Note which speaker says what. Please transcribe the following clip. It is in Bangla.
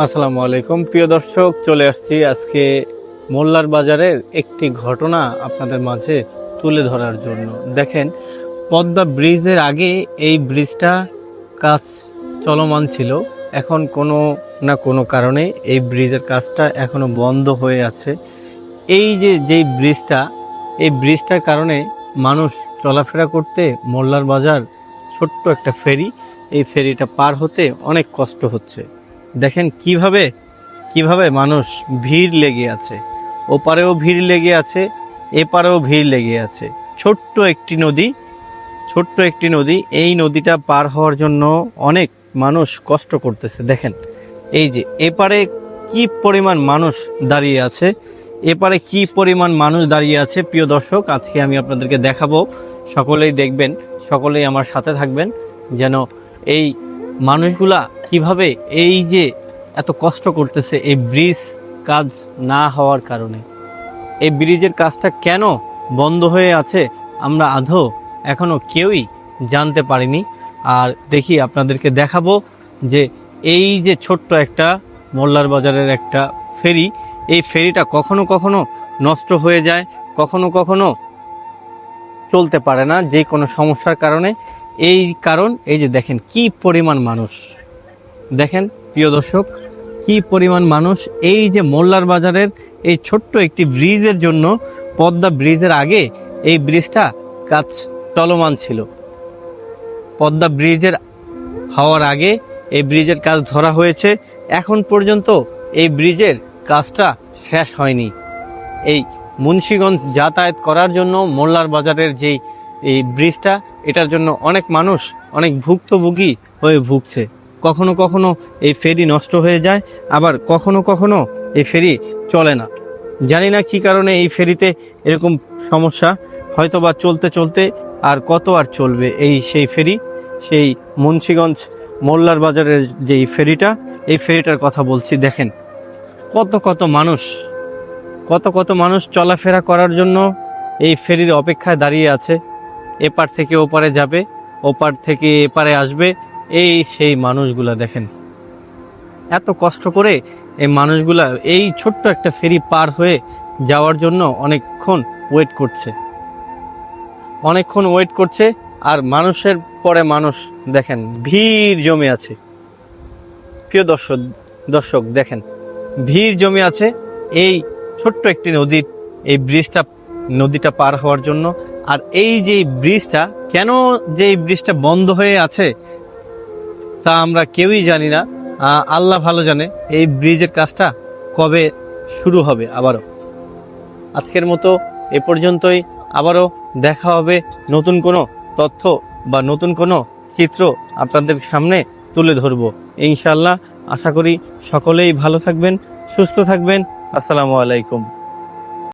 Speaker 1: আসসালামু আলাইকুম। প্রিয় দর্শক, চলে আসছি আজকে মোল্লার বাজারের একটি ঘটনা আপনাদের মাঝে তুলে ধরার জন্য। দেখেন, পদ্মা ব্রিজের আগে এই ব্রিজটা কাজ চলমান ছিল। এখন কোনো না কোনো কারণে এই ব্রিজের কাজটা এখনও বন্ধ হয়ে আছে। এই যে যেই ব্রিজটা, এই ব্রিজটার কারণে মানুষ চলাফেরা করতে মোল্লার বাজার ছোট্ট একটা ফেরি, এই ফেরিটা পার হতে অনেক কষ্ট হচ্ছে। দেখেন কীভাবে কীভাবে মানুষ ভিড় লেগে আছে। ওপারেও ভিড় লেগে আছে, এপারেও ভিড় লেগে আছে। ছোট্ট একটি নদী, ছোট্ট একটি নদী, এই নদীটা পার হওয়ার জন্য অনেক মানুষ কষ্ট করতেছে। দেখেন, এই যে এপারে কি পরিমাণ মানুষ দাঁড়িয়ে আছে, এপারে কি পরিমাণ মানুষ দাঁড়িয়ে আছে। প্রিয় দর্শক, আজকে আমি আপনাদেরকে দেখাবো। সকলেই দেখবেন, সকলেই আমার সাথে থাকবেন, যেন এই মানুষগুলা কীভাবে এই যে এত কষ্ট করতেছে এই ব্রিজ কাজ না হওয়ার কারণে? এই ব্রিজের কাজটা কেন বন্ধ হয়ে আছে? আমরা আধো এখনও কেউই জানতে পারিনি। আর দেখি আপনাদেরকে দেখাবো যে এই যে ছোট্ট একটা মোল্লার বাজারের একটা ফেরি, এই ফেরিটা কখনো কখনো নষ্ট হয়ে যায়, কখনো কখনো চলতে পারে না যে কোনো সমস্যার কারণে। এই কারণ, এই যে দেখেন কি পরিমাণ মানুষ। দেখেন, প্রিয় দর্শক, কি পরিমাণ মানুষ এই যে মোল্লার বাজারের এই ছোট্ট একটি ব্রিজের জন্য পদ্মা ব্রিজের আগে এই ব্রিজটা কাজ চলমান ছিল। পদ্মা ব্রিজের হওয়ার আগে এই ব্রিজের কাজ ধরা হয়েছে। এখন পর্যন্ত এই ব্রিজের কাজটা শেষ হয়নি। এই মুন্সীগঞ্জ যাতায়াত করার জন্য মোল্লার বাজারের যেই এই ব্রিজটা, এটার জন্য অনেক মানুষ, অনেক ভুক্তভোগী হয়ে ভুগছে। কখনো কখনো এই ফেরি নষ্ট হয়ে যায়, আবার কখনো কখনো এই ফেরি চলে না। জানি না কি কারণে এই ফেরিতে এরকম সমস্যা হয়তো বা চলতে চলতে আর কত আর চলবে এই সেই ফেরি, সেই মুন্সীগঞ্জ মোল্লার বাজারের যেই ফেরিটা, এই ফেরিটার কথা বলছি, দেখেন। কত কত মানুষ, কত কত মানুষ চলাফেরা করার জন্য এই ফেরির অপেক্ষায় দাঁড়িয়ে আছে। এপার থেকে ওপারে যাবে, ওপার থেকে এপারে আসবে এই সেই মানুষগুলা দেখেন। এত কষ্ট করে এই মানুষগুলা এই ছোট্ট একটা ফেরি পার হয়ে যাওয়ার জন্য অনেকক্ষণ ওয়েট করছে। অনেকক্ষণ ওয়েট করছে আর মানুষের পরে মানুষ দেখেন ভিড় জমে আছে। প্রিয় দর্শক দর্শক দেখেন, ভিড় জমে আছে এই ছোট্ট একটি নদীর এই ব্রিজটা, নদীটা পার হওয়ার জন্য। আর এই যে ব্রিজটা, কেন যে এই ব্রিজটা বন্ধ হয়ে আছে তা আমরা কেউই জানি না। আল্লাহ ভালো জানে এই ব্রিজের কাজটা কবে শুরু হবে আবারও। আজকের মতো এ পর্যন্তই। আবারও দেখা হবে নতুন কোনো তথ্য বা নতুন কোনো চিত্র আপনাদের সামনে তুলে ধরবো। ইনশাল্লাহ আশা করি সকলেই ভালো থাকবেন, সুস্থ থাকবেন। আসসালামু আলাইকুম।